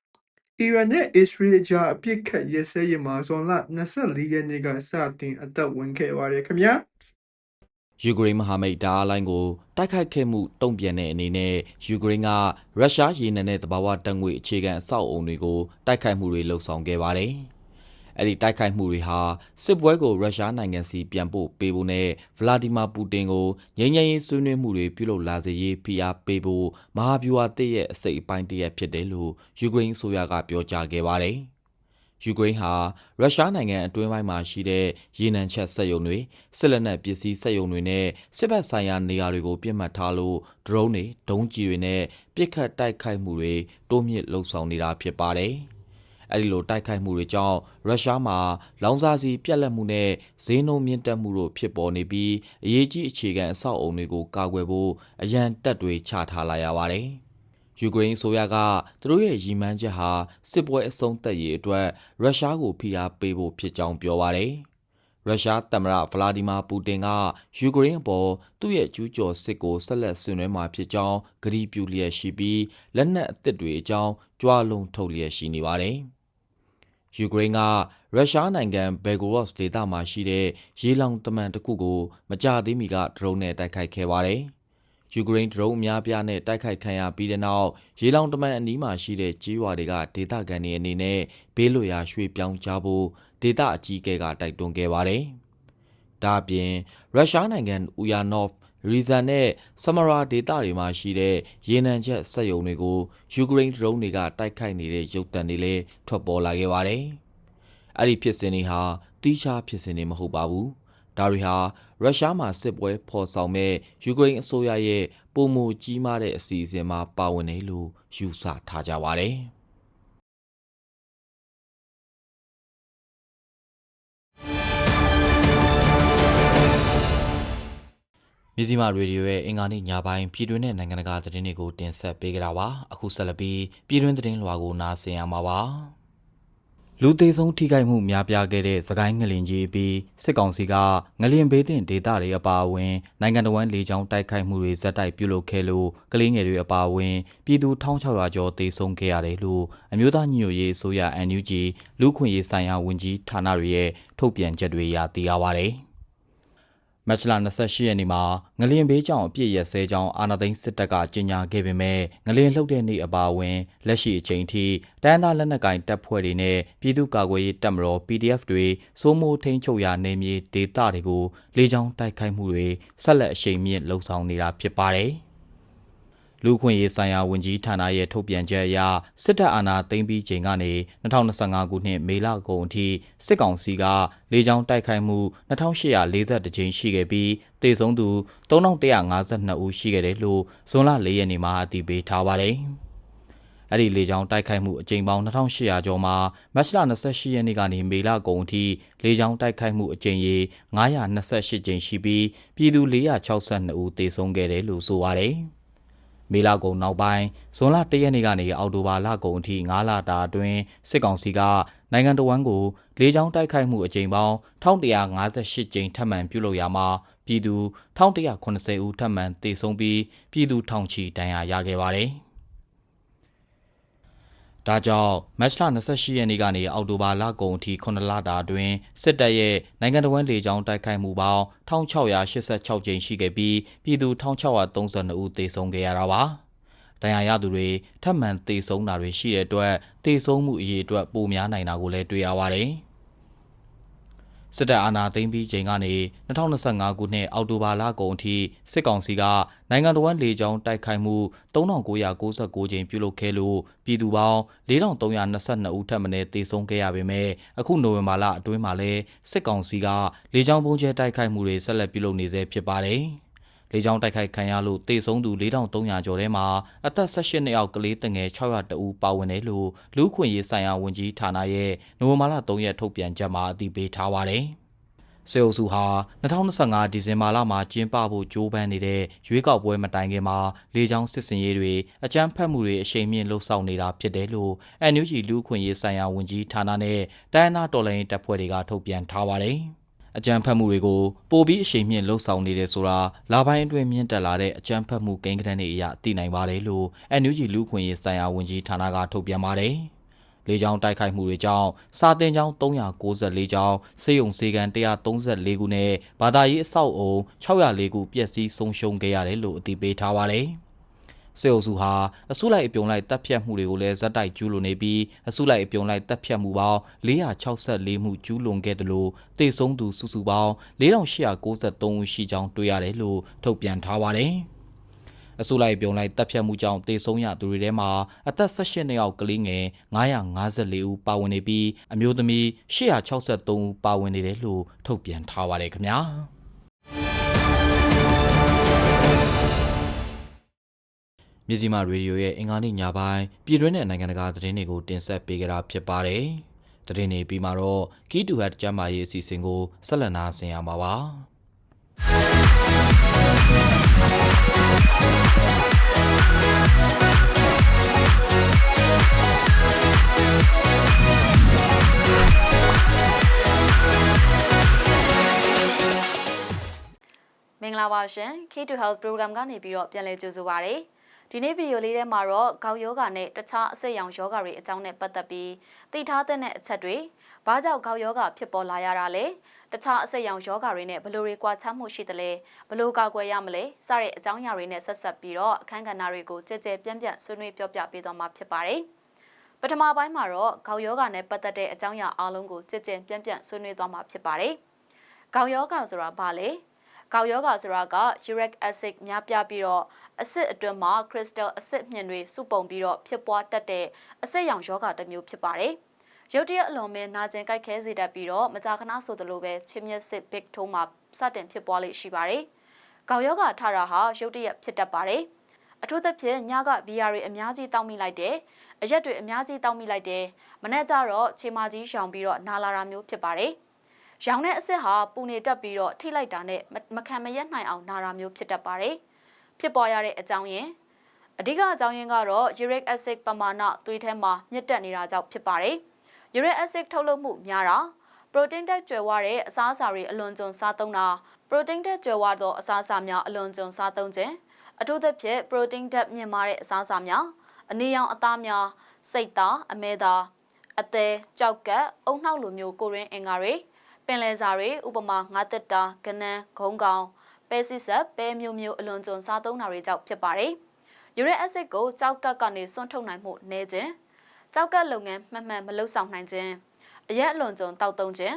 ။အီရန်နဲ့အစ္စရေးကြားအပြစ်ခတ်ရစဲရမှာဇွန်လ24ရက်နေ့ကစတင်အသက်ဝင်ခဲ့ပါတယ်ခင်ဗျာ။ယူကရိန်းမဟာမိတ်ဓာတ်လိုင်းကိုတိုက်ခိုက်ခဲ့မှုတုံ့ပြန်တဲ့အနေနဲ့ယူကရိန်းကရုရှားရေနံနဲ့တဘာဝတပ်ငွေအခြေခံအဆောက်အုံတွေကိုတိုက်ခိုက်မှုတွေလှုံ့ဆော်ခဲ့ပါတယ်။ အဲ့ဒီတိုက်ခိုက်မှုတွေဟာစစ်ပွဲကိုရုရှားနိုင်ငံစီပြန်ပို့ပေးဖို့နဲ့ဗလာဒီမာပူတင်ကိုငြိမ်းချမ်းရေးဆွေးနွေးမှုတွေပြုလုပ်လာစေရေးဖိအားပေးဖို့မဟာဗျူဟာတည့်ရဲ့အစိတ်အပိုင်းတရက်ဖြစ်တယ်လို့ယူကရိန်းအစိုးရကပြောကြားခဲ့ပါတယ်။ယူကရိန်းဟာရုရှားနိုင်ငံအတွင်းပိုင်းမှာရှိတဲ့ရေနံချက်စက်ရုံတွေစစ်လက်နက်ပစ္စည်းစက်ရုံတွေနဲ့စစ်ဘက်ဆိုင်ရာနေရာတွေကိုပြစ်မှတ်ထားလို့ဒရုန်းတွေဒုံးကျည်တွေနဲ့ပစ်ခတ်တိုက်ခိုက်မှုတွေတိုးမြင့်လှုံ့ဆော်နေတာဖြစ်ပါတယ်။ အဲဒီလိုတိုက်ခိုက်မှုတွေကြောင့်ရုရှားမှာလောင်စာဆီပြက်လက်မှုနဲ့ဈေးနှုန်းမြင့်တက်မှုတို့ဖြစ်ပေါ်နေပြီးအရေးကြီးအခြေခံအဆောက်အုံတွေကိုကာကွယ်ဖို့အရန်တပ်တွေချထားလာရပါတယ်။ယူကရိန်းအစိုးရကသူတို့ရဲ့ရည်မှန်းချက်ဟာစစ်ပွဲအဆုံးသတ်ရေးအတွက်ရုရှားကိုဖိအားပေးဖို့ဖြစ်ကြောင်းပြောပါတယ်။ ရုရှားသမ္မတဗလာဒီမာပူတင်ကယူကရိန်းအပေါ်သူ့ရဲ့ကျူးကျော်စစ်ကိုဆက်လက်ဆင်နွှဲမှာဖြစ်ကြောင်းကတိပြုလျက်ရှိပြီးလက်နက်အသစ်တွေအကြောင်းကြွားလုံးထုတ်လျက်ရှိနေပါတယ်။ယူကရိန်းကရုရှားနိုင်ငံဘယ်ဂိုရော့စ်ဒေသမှာရှိတဲ့ရေလောင်တမန်တစ်ခုကိုမကြသေးမီကဒရုန်းနဲ့တိုက်ခိုက်ခဲ့ပါတယ်။ ယူကရိန်းဒရုန်းအများပြားနဲ့တိုက်ခိုက်ခံရပြီးတဲ့နောက်ရေလောင်တမန်အနီးမှာရှိတဲ့ကြီးရွာတွေကဒေသခံတွေအနေနဲ့ဘေးလွတ်ရာရွှေ့ပြောင်းကြဖို့ဒေသအကြီးအကဲကတိုက်တွန်းခဲ့ပါတယ်။ဒါ့အပြင်ရုရှားနိုင်ငံဥယာနော့ဖ်ရီဇန်နဲ့ဆမရာဒေတာတွေမှာရှိတဲ့ရေနံချက်စက်ရုံတွေကိုယူကရိန်းဒရုန်းတွေကတိုက်ခိုက်နေတဲ့ရုပ်သံတွေလည်းထွက်ပေါ်လာခဲ့ပါတယ်။အဲ့ဒီဖြစ်စဉ်တွေဟာတီးခြားဖြစ်စဉ်တွေမဟုတ်ပါဘူး။ ဒါတွေဟာရုရှားမှာစစ်ပွဲဖော်ဆောင်မဲ့ယူကရိန်းအစိုးရရဲ့ပုံမကြီးမားတဲ့အစီအစဉ်မှာပါဝင်တယ်လို့ယူဆထားကြပါတယ်။မြစည်းမရေဒီယိုရဲ့အင်္ဂါနေ့ညပိုင်းပြည်တွင်းနဲ့နိုင်ငံတကာသတင်းတွေကိုတင်ဆက်ပေးကြတာပါအခုဆက်လက်ပြီးပြည်တွင်းသတင်းလွှာကိုနားဆင်ရမှာပါ လူသေးဆုံးထိခိုက်မှုများပြားခဲ့တဲ့သခိုင်းငလင်ကြီးပြီးစစ်ကောင်စီကငလင်ဘေးတင်ဒေသတွေအပါအဝင်နိုင်ငံတော်ဝန်လေကြောင်းတိုက်ခိုက်မှုတွေဇက်တိုက်ပြုလုပ်ခဲ့လို့ကလေးငယ်တွေအပါအဝင်ပြည်သူ1600ကျော်သေဆုံးခဲ့ရတယ်လို့အမျိုးသားညီညွတ်ရေးအစိုးရ NUG လူခွင့်ရေးဆိုင်ရာဝန်ကြီးဌာနတွေရဲ့ထုတ်ပြန်ချက်တွေအရသိရပါဗျ။ မတ်လ28ရက်နေ့မှာငလင်ဘေးကြောင့်အပြစ်ရစဲကြောင်းအာဏာသိမ်းစစ်တပ်ကကြေညာခဲ့ပေမဲ့ငလင်လှုပ်တဲ့နေ့အပါအဝင်လက်ရှိအချိန်ထိတန်းသားလက်နက်ကင်တပ်ဖွဲ့တွေနဲ့ပြည်သူ့ကာကွယ်ရေးတပ်မတော် PDF တွေစိုးမိုးထိန်းချုပ်ရာနေမြေဒေသတွေကိုလေကြောင်းတိုက်ခိုက်မှုတွေဆက်လက်အရှိန်မြင့်လှုံ့ဆော်နေတာဖြစ်ပါတယ်။ လူခွင့်ရေးဆိုင်ရာဝန်ကြီးဌာနရဲ့ထုတ်ပြန်ချက်အရစစ်တပ်အာဏာသိမ်းပြီးချိန်ကနေ2025ခုနှစ်မေလကုန်အထိစစ်ကောင်စီကလေကြောင်းတိုက်ခိုက်မှု2840ကြိမ်ရှိခဲ့ပြီးတေဆုံးသူ3152ဦးရှိခဲ့တယ်လို့ဇွန်လ4ရက်နေ့မှာအတည်ပြုထားပါတယ်။အဲ့ဒီလေကြောင်းတိုက်ခိုက်မှုအကြိမ်ပေါင်း2800ကျော်မှာမတ်လ28ရက်နေ့ကနေမေလကုန်အထိလေကြောင်းတိုက်ခိုက်မှုအကြိမ်ရေ928ကြိမ်ရှိပြီးပြည်သူ462ဦးသေဆုံးခဲ့တယ်လို့ဆိုပါတယ်။ မေလကုံနောက်ပိုင်းဇွန်လ၁ရက်နေ့ကနေအောက်တိုဘာလကုန်အထိ9လတာအတွင်းစစ်ကောင်စီကနိုင်ငံတော်ဝန်ကိုလေကြောင်းတိုက်ခိုက်မှုအကြိမ်ပေါင်း1158ကြိမ်ထပ်မံပြုလုပ်ရမှာပြည်သူ1180ဦးထပ်မံသေဆုံးပြီးပြည်သူထောင်ချီဒဏ်ရာရခဲ့ပါတယ်။ ဒါကြောင့်မတ်လ28ရက်နေ့ကနေအောက်တိုဘာလကုန်အထိ9လတာအတွင်းစစ်တပ်ရဲ့နိုင်ငံတော်ဝန်လေကြောင်းတိုက်ခိုက်မှုပေါင်း1686ကြိမ်ရှိခဲ့ပြီးပြည်သူ1632ဦးသေဆုံးခဲ့ရတာပါ။ဒဏ်ရာရသူတွေထပ်မံသေဆုံးတာတွေရှိတဲ့အတွက်သေဆုံးမှုအရေအတွက်ပိုများနိုင်တာကိုလည်းတွေ့ရပါတယ်။ စစ်တပ်အာဏာသိမ်းပြီးချိန်ကနေ2025ခုနှစ်အောက်တိုဘာလကုန်အထိစစ်ကောင်စီကနိုင်ငံတော်ဝန်လေကြောင်းတိုက်ခိုက်မှု3996ကြိမ်ပြုလုပ်ခဲ့လို့ပြည်သူပေါင်း4322ဦးထပ်မံတေဆုံးခဲ့ရပေမဲ့အခုနိုဝင်ဘာလအတွင်းမှာလည်းစစ်ကောင်စီကလေကြောင်းပုံကျဲတိုက်ခိုက်မှုတွေဆက်လက်ပြုလုပ်နေဆဲဖြစ်ပါတယ်။ လေကြောင်းတိုက်ခိုက်ခံရလို့တေဆုံးသူ4300ကျော်ထဲမှာအသက်18နှစ်အောက်ကလေးတငယ်600ဦးပါဝင်တယ်လို့လူ့ခွင့်ရေးဆိုင်ရာဝန်ကြီးဌာနရဲ့နိုဝင်ဘာလ3ရက်ထုတ်ပြန်ချက်မှာအတည်ပြုထားပါတယ်။စေအုပ်စုဟာ2025ဒီဇင်ဘာလမှာကျင်းပဖို့ကြိုးပမ်းနေတဲ့ရွေးကောက်ပွဲမတိုင်ခင်မှာလေကြောင်းစစ်စင်ရေးတွေအကြမ်းဖက်မှုတွေအရှိန်မြင့်လှုပ်ဆောင်နေတာဖြစ်တယ်လို့ NUG လူ့ခွင့်ရေးဆိုင်ရာဝန်ကြီးဌာနနဲ့တိုင်းနာတော်လှန်ရေးတပ်ဖွဲ့တွေကထုတ်ပြန်ထားပါတယ်။ အကြမ်းဖက်မှုတွေကိုပိုပြီးအရှိန်မြင့်လှုပ်ဆောင်နေတယ်ဆိုတာလာပိုင်းအတွင်းမြင့်တက်လာတဲ့အကြမ်းဖက်မှုကိန်းဂဏန်းတွေအရသိနိုင်ပါတယ်လို့ NUG လူ့ခွင့်ရေးဆိုင်ရာဝန်ကြီးဌာနကထုတ်ပြန်ပါတယ်။လေကြောင်းတိုက်ခိုက်မှုတွေကြောင့်စာတင်ကျောင်း394ကျောင်းစေယုံစေကန်134ခုနဲ့ဘာသာရေးအဆောက်အုံ604ခုပျက်စီးဆုံးရှုံးခဲ့ရတယ်လို့အတည်ပြုထားပါတယ်။ စေအုပ်စုဟာအစုလိုက်အပြုံလိုက်တပ်ဖြတ်မှုတွေကိုလည်းဇက်တိုက်ကျူးလွန်နေပြီးအစုလိုက်အပြုံလိုက်တပ်ဖြတ်မှုပေါင်း464မှုကျူးလွန်ခဲ့တယ်လို့တေဆုံးသူစုစုပေါင်း4893ဦးရှိကြောင်းတွေ့ရတယ်လို့ထုတ်ပြန်ထားပါတယ်။အစိုးလိုက်ပြုံလိုက်တပ်ဖြတ်မှုကြောင့်တေဆုံးရသူတွေထဲမှာအသက်18နှစ်အောက်ကလေးငယ်954ဦးပါဝင်နေပြီးအမျိုးသမီး863ဦးပါဝင်နေတယ်လို့ထုတ်ပြန်ထားပါတယ်ခင်ဗျာ မြစီမာရေဒီယိုရဲ့အင်္ဂါနေ့ညပိုင်းပြည်တွင်းနဲ့နိုင်ငံတကာသတင်းတွေကိုတင်ဆက်ပေးကြတာဖြစ်ပါတယ်။သတင်းတွေပြီးမှတော့ကီတူဟတ်ကျမ်းမာရေးအစီအစဉ်ကိုဆက်လက်နာဆင်ရမှာပါ။မင်္ဂလာပါရှင် K2 Health Program ကနေပြီးတော့ပြန်လည်ကြိုဆိုပါရစေ ဒီနေ့ဗီဒီယိုလေးထဲမှာတော့ဂေါက်ယောဂါနဲ့တခြားအဆိပ်ရောင်ယောဂါတွေအကြောင်းနဲ့ပတ်သက်ပြီးသိထားတဲ့အချက်တွေဘာကြောင့်ဂေါက်ယောဂါဖြစ်ပေါ်လာရတာလဲတခြားအဆိပ်ရောင်ယောဂါတွေနဲ့ဘယ်လိုတွေကွာခြားမှုရှိသလဲဘယ်လိုကာကွယ်ရမလဲစတဲ့အကြောင်းအရာတွေနဲ့ဆက်ဆက်ပြီးတော့အခန်းကဏ္ဍတွေကိုကြည်ကြဲပြန့်ပြန့်ဆွေးနွေးပြောပြပေးသွားမှာဖြစ်ပါတယ်ပထမပိုင်းမှာတော့ဂေါက်ယောဂါနဲ့ပတ်သက်တဲ့အကြောင်းအရာအားလုံးကိုကြည်ကြဲပြန့်ပြန့်ဆွေးနွေးသွားမှာဖြစ်ပါတယ်ဂေါက်ယောဂါဆိုတာဘာလဲ ကောက်ယောဂဆိုတာက uric acid များပြားပြီးတော့အဆစ်အတွင်းမှာ crystal အဆစ်မြင့်တွေစုပုံပြီးတော့ဖြစ်ပွားတတ်တဲ့အဆစ်ရောင်ယောဂတစ်မျိုးဖြစ်ပါတယ်။ရုတ်တရက်အလွန်မဲ့နာကျင်ကြိုက်ခဲစေတတ်ပြီးတော့မကြာခဏဆိုသလိုပဲချင်းမျက်စစ် big toe မှာစတင်ဖြစ်ပွားလိမ့်ရှိပါတယ်။ကောက်ယောဂထတာဟာရုတ်တရက်ဖြစ်တတ်ပါတယ်။အထူးသဖြင့်ညက VR တွေအများကြီးတောက်မိလိုက်တယ်။အရက်တွေအများကြီးတောက်မိလိုက်တယ်။မနေ့ကျတော့ခြေမကြီးရှောင်ပြီးတော့နာလာတာမျိုးဖြစ်ပါတယ်။ ရောင်တဲ့အစ်စ်ဟာပူနေတက်ပြီးတော့ထိလိုက်တာနဲ့မခံမရက်နိုင်အောင်နာတာမျိုးဖြစ်တတ်ပါတယ်။ဖြစ်ပေါ်ရတဲ့အကြောင်းရင်းအဓိကအကြောင်းရင်းကတော့ uric acid ပမာဏသွေးထဲမှာမြင့်တက်နေတာကြောင့်ဖြစ်ပါတယ်။ uric acid ထုတ်လုပ်မှုများတာ protein တက်ကြွယ်ဝတဲ့အစားအစာတွေအလွန်ကျွံစားသုံးတာ protein တက်ကြွယ်ဝသောအစားအစာများအလွန်ကျွံစားသုံးခြင်းအထူးသဖြင့် protein တက်မြင့်မားတဲ့အစားအစာများအနေရောင်အသားများစိတ်သားအမဲသားအသေးကြောက်ကပ်အုံနှောက်လိုမျိုးကိုရင်းအင်္ဂါတွေ ပင်လယ်စာတွေဥပမာငါးတက်တာကနန်းဂုံးကောင်ပဲစစ်ဆက်ပဲမျိုးမျိုးအလွန်ကျွံစားသုံးတာတွေကြောင့်ဖြစ်ပါတယ်။ uric acid ကိုကြောက်ကပ်ကနေစွန့်ထုတ်နိုင်မှုနည်းခြင်းကြောက်ကပ်လုပ်ငန်းမှန်မှန်မလုပ်ဆောင်နိုင်ခြင်းအရက်အလွန်ကျွံတောက်သုံးခြင်း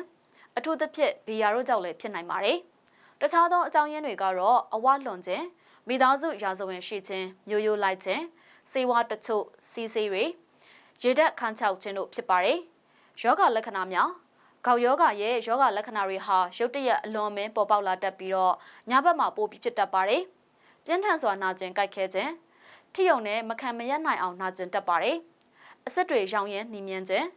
အထူးသဖြင့်ဘီယာတို့ကြောင့်လည်းဖြစ်နိုင်ပါတယ်။တခြားသောအကြောင်းရင်းတွေကတော့အဝလွန်ခြင်းမိသားစုရာဇဝင်ရှိခြင်းမျိုးရိုးလိုက်ခြင်းစေဝါတချို့စီးစေးတွေရေဓာတ်ခန်းချောက်ခြင်းတို့ဖြစ်ပါတယ်။ယောဂလက္ခဏာများ ကောက်ယောဂရဲ့ယောဂလက္ခဏာတွေဟာရုတ်တရက်အလွန်မင်းပေါ်ပေါက်လာတတ်ပြီးတော့ညဘက်မှာပိုပြီးဖြစ်တတ်ပါတယ်။ပြင်းထန်စွာနာကျင်ကြိုက်ခဲခြင်းထိယုံနဲ့မခံမရနိုင်အောင်နာကျင်တတ်ပါတယ်။အစစ်တွေရောင်ရမ်းနှီးမြန်းခြင်း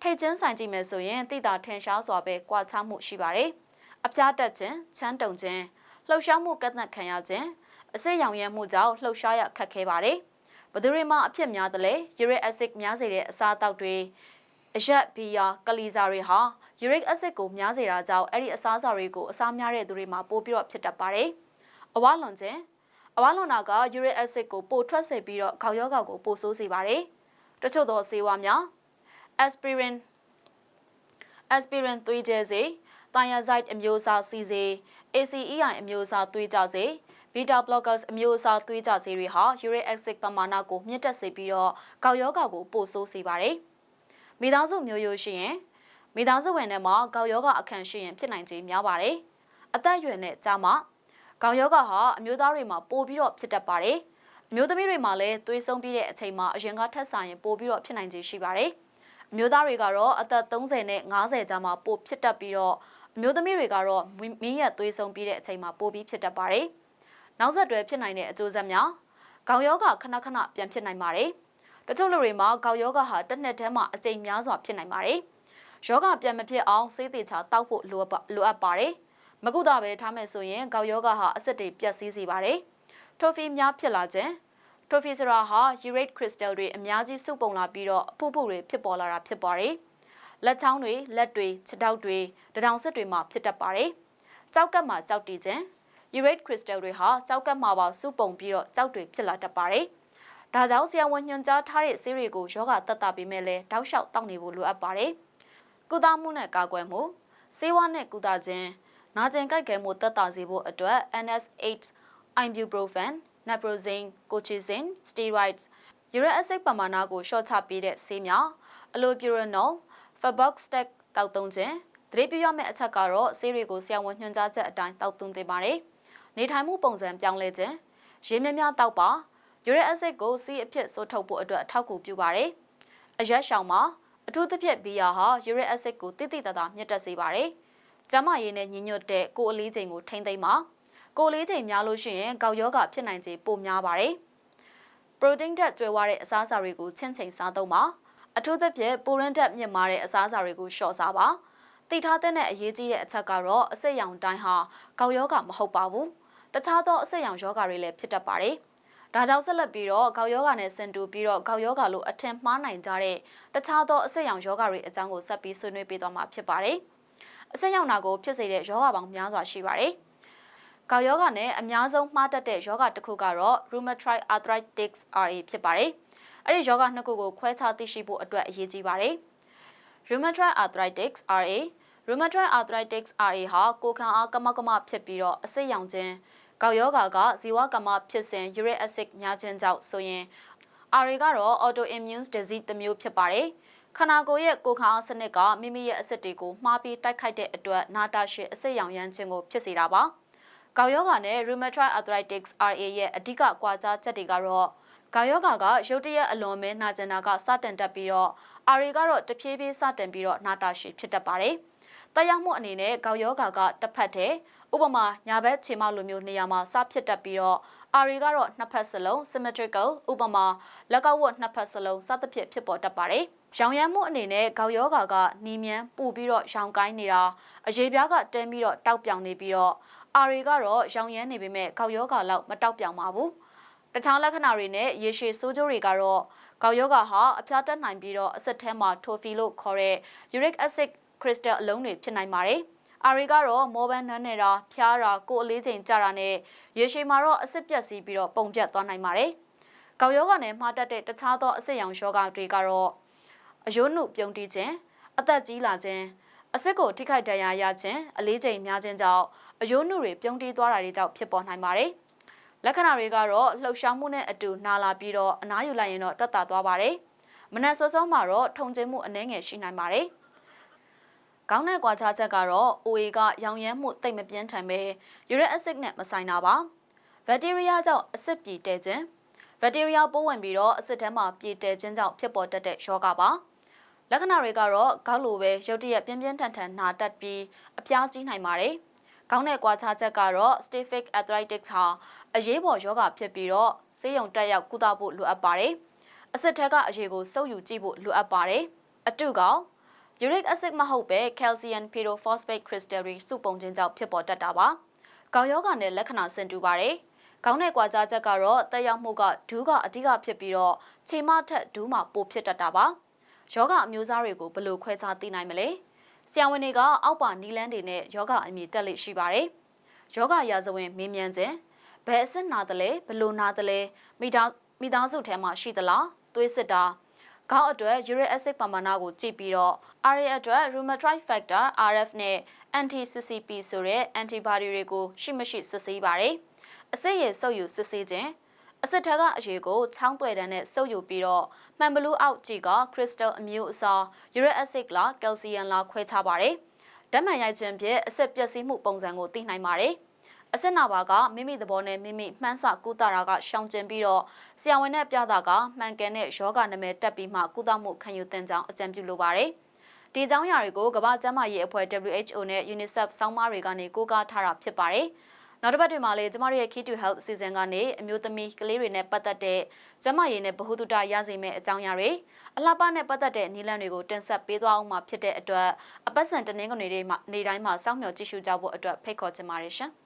ထိတ်ချင်းဆိုင်ကြည့်မယ်ဆိုရင်တိတာထင်ရှားစွာပဲကြွာချမှုရှိပါတယ်။အပြားတက်ခြင်းချမ်းတုံခြင်းလှုပ်ရှားမှုကန့်သတ်ခံရခြင်းအစစ်ရောင်ရမ်းမှုကြောင့်လှုပ်ရှားရခက်ခဲပါတယ်။ဘယ်သူတွေမှအဖြစ်များတယ်လဲ uric acid များစေတဲ့အစားအသောက်တွေ အရက်ဘီယာကလီစာတွေဟာ uric acid ကိုများစေတာကြောင့်အဲ့ဒီအစားအစာတွေကိုအစားများတဲ့သူတွေမှာပိုပြီးတော့ဖြစ်တတ်ပါတယ်။အဝါလွန်ခြင်းအဝါလွန်တာက uric acid ကိုပိုထွက်စေပြီးတော့ခေါက်ယောဂကိုပိုဆိုးစေပါတယ်။တချို့သောဆေးဝါးများ aspirin aspirin သွေးကြဲစေ။ thiazide အမျိုးအစားစီစေ ACEI အမျိုးအစားသွေးကြစေ beta blockers အမျိုးအစားသွေးကြစေတွေဟာ uric acid ပမာဏကိုမြင့်တက်စေပြီးတော့ကောက်ယောဂကိုပိုဆိုးစေပါတယ်။ မိသားစုမျိုးရိုးရှိရင်မိသားစုဝင်တွေမှာကောက်ယောဂအခန့်ရှိရင်ဖြစ်နိုင်ခြေများပါတယ်။အသက်အရွယ်နဲ့ကြာမှကောက်ယောဂဟာအမျိုးသားတွေမှာပိုပြီးတော့ဖြစ်တတ်ပါတယ်။အမျိုးသမီးတွေမှာလည်းသွေးဆုံးပြီးတဲ့အချိန်မှာအရင်ကထက်ဆိုင်ရင်ပိုပြီးတော့ဖြစ်နိုင်ခြေရှိပါတယ်။အမျိုးသားတွေကတော့အသက်30နဲ့50ကြာမှပိုဖြစ်တတ်ပြီးတော့အမျိုးသမီးတွေကတော့မင်းရက်သွေးဆုံးပြီးတဲ့အချိန်မှာပိုပြီးဖြစ်တတ်ပါတယ်။နောက်ဆက်တွဲဖြစ်နိုင်တဲ့အကျိုးဆက်များခေါင်းယောဂခဏခဏပြန်ဖြစ်နိုင်ပါတယ်။ တချို့လူတွေမှာခေါင်းယောဂဟာတစ်နှစ်တည်းမှာအကြိမ်များစွာဖြစ်နိုင်ပါတယ်။ယောဂပြန်မဖြစ်အောင်ဆေးသေးချာတောက်ဖို့လိုအပ်ပါတယ်။မကုသပဲထားမယ်ဆိုရင်ခေါင်းယောဂဟာအဆက်တွေပျက်စီးစေပါတယ်။ထိုဖီများဖြစ်လာခြင်းထိုဖီစရာဟာ urate crystal တွေအများကြီးစုပုံလာပြီးတော့အဖုဖုတွေဖြစ်ပေါ်လာတာဖြစ်ပါတယ်။လက်ချောင်းတွေလက်တွေခြေထောက်တွေတထောင်စစ်တွေမှာဖြစ်တတ်ပါတယ်။ကြောက်ကပ်မှာကြောက်တီခြင်း urate crystal တွေဟာကြောက်ကပ်မှာပါစုပုံပြီးတော့ကြောက်တွေဖြစ်လာတတ်ပါတယ်။ ဒါကြောင့်ဆရာဝန်ညွှန်ကြားထားတဲ့ဆေးတွေကိုယောဂတက်တာပေးမဲ့လဲတောက်လျှောက်တောက်နေဖို့လိုအပ်ပါတယ်။ကုသမှုနဲ့ကာကွယ်မှုဆေးဝါးနဲ့ကုသခြင်းနာကျင်ကြိုက်ခဲမှုတက်တာစေဖို့အတွက် NS8 ibuprofen naproxen, colchicine, steroids, uric acid ပမာဏကိုရှော့ချပေးတဲ့ဆေးများ allopurinol, febuxostat တောက်သုံးခြင်းသတိပြုရမယ့်အချက်ကတော့ဆေးတွေကိုဆရာဝန်ညွှန်ကြားချက်အတိုင်းတောက်သုံးသင့်ပါတယ်။နေထိုင်မှုပုံစံပြောင်းလဲခြင်းရေမြများတောက်ပါ uric acid ကိုဆေးအဖြစ်စိုးထုတ်ဖို့အတွက်အထောက်အကူပြုပါတယ်။အရက်ရှောင်မှာအထူးသဖြင့်ဘီယာဟာ uric acid ကိုတိတိတသာမြင့်တက်စေပါတယ်။ကျန်းမာရေးနဲ့ညီညွတ်တဲ့ကိုယ်အလေးချိန်ကိုထိမ့်သိမ်းပါ။ကိုလေးချိန်များလို့ရှိရင်ကောက်ယောဂဖြစ်နိုင်ခြေပိုများပါတယ်။ပရိုတင်းဓာတ်ကျွဲဝတဲ့အစားအစာတွေကိုချင့်ချိန်စားသုံးပါ။အထူးသဖြင့်ပူရင်းဓာတ်မြင့်မားတဲ့အစားအစာတွေကိုလျှော့စားပါ။သိထားတဲ့အရေးကြီးတဲ့အချက်ကတော့အစိတ်ရောင်တိုင်းဟာကောက်ယောဂမဟုတ်ပါဘူး။တခြားသောအစိတ်ရောင်ယောဂတွေလည်းဖြစ်တတ်ပါတယ်။ ဒါကြောင့်ဆက်လက်ပြီးတော့ကောက်ယောဂနဲ့ဆင်တူပြီးတော့ကောက်ယောဂလို့အထင်မှားနိုင်ကြတဲ့တခြားသောအစိတ်ရောင်ယောဂတွေအကြောင်းကိုဆက်ပြီးဆွေးနွေးပေးသွားမှာဖြစ်ပါတယ်။အစိတ်ရောင်နာကိုဖြစ်စေတဲ့ယောဂပေါင်းများစွာရှိပါတယ်။ကောက်ယောဂနဲ့အများဆုံးမှားတတ်တဲ့ယောဂတစ်ခုကတော့ rheumatoid arthritis RA ဖြစ်ပါတယ်။အဲ့ဒီယောဂနှစ်ခုကိုခွဲခြားသိရှိဖို့အတွက်အရေးကြီးပါတယ်။ rheumatoid arthritis RA rheumatoid arthritis RA ဟာကိုယ်ခံအားကမကမဖြစ်ပြီးတော့အဆိပ်ရောင်ခြင်း ကောက်ယောဂကဇီဝကမဖြစ်စဉ် uric acid များခြင်းကြောင့်ဆိုရင် RA ကတော့ autoimmune disease တစ်မျိုးဖြစ်ပါတယ်။ခန္ဓာကိုယ်ရဲ့ကိုယ်ခံအားစနစ်ကမိမိရဲ့အဆစ်တွေကိုမှားပြီးတိုက်ခိုက်တဲ့အတွက်နာတာရှည်အဆိပ်ရောင်ရမ်းခြင်းကိုဖြစ်စေတာပါ။။ကောက်ယောဂါနဲ့ rheumatoid arthritis RA ရဲ့အဓိကကွာခြားချက်တွေကတော့ကောက်ယောဂါကရုတ်တရက်အလွန်မဲနာကျင်တာကစတင်တက်ပြီးတော့ RA ကတော့တဖြည်းဖြည်းစတင်ပြီးတော့နာတာရှည်ဖြစ်တတ်ပါတယ်။တက်ရောက်မှုအနေနဲ့ကောက်ယောဂါကတစ်ဖက်တည်း ဥပမာညာဘက်ခြေမောက်လိုမျိုးနေရာမှာစဖြစ်တတ်ပြီးတော့ RA ကတော့နှစ်ဖက်စလုံး symmetrical ဥပမာလက်ကောက်ဝတ်နှစ်ဖက်စလုံးစသဖြင့်ဖြစ်ပေါ်တတ်ပါတယ်။ရောင်ရမ်းမှုအနေနဲ့ကောက်ယောဂါကနီမြန်းပူပြီးတော့ရောင်ကိုင်းနေတာအရေးပြားကတဲပြီးတော့တောက်ပြောင်နေပြီးတော့ RA ကတော့ရောင်ရမ်းနေပေမဲ့ကောက်ယောဂါလောက်မတောက်ပြောင်ပါဘူး။တခြားလက္ခဏာတွေနဲ့ရေရှည်ဆိုးကျိုးတွေကတော့ကောက်ယောဂါဟာအဖျားတက်နိုင်ပြီးတော့အဆက်ထဲမှာထိုဖီလို့ခေါ်တဲ့ uric acid crystal အလုံးတွေဖြစ်နိုင်ပါတယ်။ အာရီကတော့မောဘန်နန်းနေတာဖျားတာကိုယ်အလေးချိန်ကြတာနဲ့ရေရှည်မှာတော့အဆစ်ပြက်စီးပြီးတော့ပုံပြတ်သွားနိုင်ပါတယ်။ကောက်ယောဂနဲ့မှားတတ်တဲ့တခြားသောအဆစ်ရောင်ယောဂတွေကတော့အယိုးနုပြုံးတီးခြင်းအသက်ကြီးလာခြင်းအဆစ်ကိုထိခိုက်ဒဏ်ရာရခြင်းအလေးချိန်များခြင်းကြောင့်အယိုးနုတွေပြုံးတီးသွားတာတွေကြောင့်ဖြစ်ပေါ်နိုင်ပါတယ်။လက္ခဏာတွေကတော့လှုပ်ရှားမှုနဲ့အတူနာလာပြီးတော့အနားယူလိုက်ရင်တော့တက်တာသွားပါတယ်။မနက်စောစောမှာတော့ထုံကျင်းမှုအနည်းငယ်ရှိနိုင်ပါတယ်။ ခေါင်းနဲ့ကွာခြားချက်ကတော့ OA ကရောင်ရမ်းမှုတိတ်မပြင်းထန်ပဲ uric acid နဲ့မဆိုင်တာပါဘက်တီးရီးယားကြောင့်အဆစ်ပြေတဲခြင်းဘက်တီးရီးယားပိုးဝင်ပြီးတော့အဆစ်ထဲမှာပြေတဲခြင်းကြောင့်ဖြစ်ပေါ်တတ်တဲ့ရောဂါပါလက္ခဏာတွေကတော့ခေါင်းလိုပဲရုတ်တရက်ပြင်းပြင်းထန်ထန်နာတတ်ပြီးအပြားကြီးနိုင်ပါတယ်ခေါင်းနဲ့ကွာခြားချက်ကတော့ staphic arthritis ဟာအရေးပေါ်ယောဂဖြစ်ပြီးတော့ဆေးရုံတက်ရောက်ကုသဖို့လိုအပ်ပါတယ်အဆစ်ထက်ကအရေးကိုစုပ်ယူကြည့်ဖို့လိုအပ်ပါတယ်အတုကောင် uric acid မဟုတ်ပဲ calcium pyrophosphate crystal တွေစုပုံခြင်းကြောင့်ဖြစ်ပေါ်တတ်တာပါ။ကောင်းယောဂနဲ့လက္ခဏာဆင်တူပါတယ်။ကောင်းတဲ့ကွာခြားချက်ကတော့တက်ရောက်မှုကဒူးကအဓိကဖြစ်ပြီးတော့ခြေမထက်ဒူးမှာပိုဖြစ်တတ်တာပါ။ယောဂအမျိုးအစားတွေကိုဘယ်လိုခွဲခြားသိနိုင်မလဲ။ဆရာဝန်တွေကအောက်ပါနီလန်းတွေနဲ့ယောဂအမည်တက်လိရှိပါတယ်။ယောဂရာဇဝင်မေးမြန်းခြင်းဘယ်အဆင့်နာတယ်လဲဘယ်လိုနာတယ်လဲမိသားမိသားစုထဲမှာရှိသလားသွေးစစ်တာ ခေါင်းအတွက် uric acid ပမာဏကိုကြည့်ပြီးတော့ RA အတွက် rheumatoid factor RF နဲ့ anti-CCP ဆိုတဲ့ antibody တွေကိုရှိမရှိစစ်ဆေးပါတယ်။အစစ်ရည်စုပ်ယူစစ်ဆေးခြင်းအစစ်ထက်ကအရေးကိုချောင်းသွဲတန်းနဲ့စုပ်ယူပြီးတော့မှန်ဘလူးအောက်ကြည့်က crystal အမျိုးအစား uric acid လား calcium လားခွဲခြားပါတယ်။ဓာတ်မှန်ရိုက်ခြင်းဖြင့်အစစ်ပျက်စီးမှုပုံစံကိုသိနိုင်ပါတယ်။ အစစ်နာပါကမိမိသဘောနဲ့မိမိမှန်းဆကုသတာကရှောင်ကျဉ်ပြီးတော့ဆရာဝန်နဲ့ပြတာကမှန်ကန်တဲ့ယောဂနာမည်တက်ပြီးမှကုသမှုခံယူသင့်ကြောင်းအကြံပြုလိုပါတယ်။ဒီအကြောင်းအရာတွေကိုကမ္ဘာ့ကျန်းမာရေးအဖွဲ့ WHO နဲ့ UNICEF စောင်းမတွေကနေကိုးကားထားတာဖြစ်ပါတယ်။နောက်တစ်ပတ်တွင်မှာလည်းကျမတို့ရဲ့ Key to Health အစီအစဉ်ကနေအမျိုးသမီးကလေးတွေနဲ့ပတ်သက်တဲ့ကျန်းမာရေးနဲ့ဗဟုသုတရစေမယ့်အကြောင်းအရာတွေအလှပနဲ့ပတ်သက်တဲ့နည်းလမ်းတွေကိုတင်ဆက်ပေးသွားအောင်မှာဖြစ်တဲ့အတွက်အပတ်စဉ်တနင်္ဂနွေနေ့မှာနေ့တိုင်းမှာစောင့်မျှော်ကြည့်ရှုကြဖို့အတွက်ဖိတ်ခေါ်ချင်ပါတယ်ရှင်။။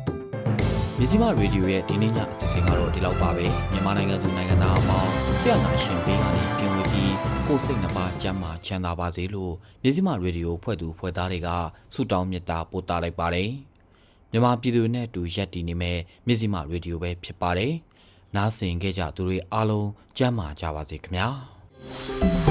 မြစီမရေဒီယိုရဲ့ဒီနေ့ညအစီအစဉ်ကတော့ဒီလောက်ပါပဲမြန်မာနိုင်ငံသူနိုင်ငံသားအပေါင်းဆရာနာရှင်ပေးကနေပြင်ဝပြီးကိုယ်စိတ်နှပါကျမ်းမာချမ်းသာပါစေလို့မြစီမရေဒီယိုဖွဲ့သူဖွဲ့သားတွေကဆုတောင်းမေတ္တာပို့သလိုက်ပါတယ်မြန်မာပြည်သူနဲ့အတူရက်တည်နေမဲ့မြစီမရေဒီယိုပဲဖြစ်ပါတယ်နားဆင်ခဲ့ကြသူတွေအားလုံးကျမ်းမာကြပါစေခင်ဗျာ